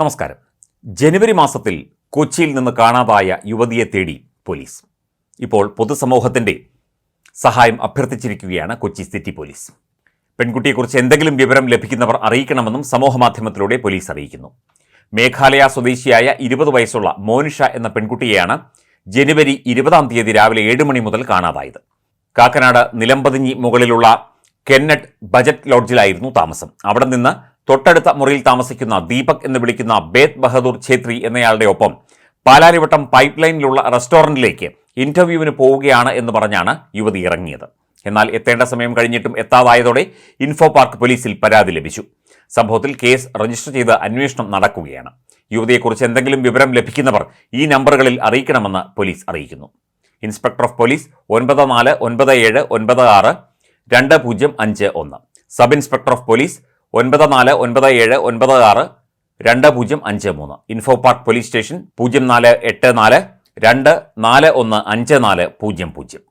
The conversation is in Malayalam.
നമസ്കാരം. ജനുവരി മാസത്തിൽ കൊച്ചിയിൽ നിന്ന് കാണാതായ യുവതിയെ തേടി പോലീസ്. ഇപ്പോൾ പൊതുസമൂഹത്തിന്റെ സഹായം അഭ്യർത്ഥിച്ചിരിക്കുകയാണ് കൊച്ചി സിറ്റി പോലീസ്. പെൺകുട്ടിയെക്കുറിച്ച് എന്തെങ്കിലും വിവരം ലഭിക്കുന്നവർ അറിയിക്കണമെന്നും സമൂഹമാധ്യമത്തിലൂടെ പോലീസ് അറിയിക്കുന്നു. മേഘാലയ സ്വദേശിയായ ഇരുപത് വയസ്സുള്ള മോനിഷ എന്ന പെൺകുട്ടിയെയാണ് ജനുവരി ഇരുപതാം തീയതി രാവിലെ ഏഴ് മണി മുതൽ കാണാതായത്. കാക്കനാട് നിലമ്പതിഞ്ഞി മുകളിലുള്ള കെന്നറ്റ് ബജറ്റ് ലോഡ്ജിലായിരുന്നു താമസം. അവിടെ നിന്ന് തൊട്ടടുത്ത മുറിയിൽ താമസിക്കുന്ന ദീപക് എന്ന് വിളിക്കുന്ന ബേത് ബഹദൂർ ഛേത്രി എന്നയാളുടെ ഒപ്പം പാലാരിവട്ടം പൈപ്പ് ലൈനിലുള്ള റെസ്റ്റോറന്റിലേക്ക് ഇന്റർവ്യൂവിന് പോവുകയാണ് എന്ന് പറഞ്ഞാണ് യുവതി ഇറങ്ങിയത്. എന്നാൽ എത്തേണ്ട സമയം കഴിഞ്ഞിട്ടും എത്താതായതോടെ ഇൻഫോ പാർക്ക് പോലീസിൽ പരാതി ലഭിച്ചു. സംഭവത്തിൽ കേസ് രജിസ്റ്റർ ചെയ്ത് അന്വേഷണം നടക്കുകയാണ്. യുവതിയെക്കുറിച്ച് എന്തെങ്കിലും വിവരം ലഭിക്കുന്നവർ ഈ നമ്പറുകളിൽ അറിയിക്കണമെന്ന് പോലീസ് അറിയിക്കുന്നു. ഇൻസ്പെക്ടർ ഓഫ് പോലീസ് ഒൻപത് നാല് ഒൻപത് ഏഴ് ഒൻപത് ആറ് രണ്ട് പൂജ്യം അഞ്ച് ഒന്ന്. സബ് ഇൻസ്പെക്ടർ ഓഫ് പോലീസ് ഒൻപത് നാല് ഒൻപത് ഏഴ് ഒൻപത് ആറ് രണ്ട് പൂജ്യം അഞ്ച് മൂന്ന്. ഇൻഫോ പാർക്ക് പോലീസ് സ്റ്റേഷൻ പൂജ്യം നാല് എട്ട് നാല് രണ്ട് നാല് ഒന്ന് അഞ്ച് നാല് പൂജ്യം പൂജ്യം.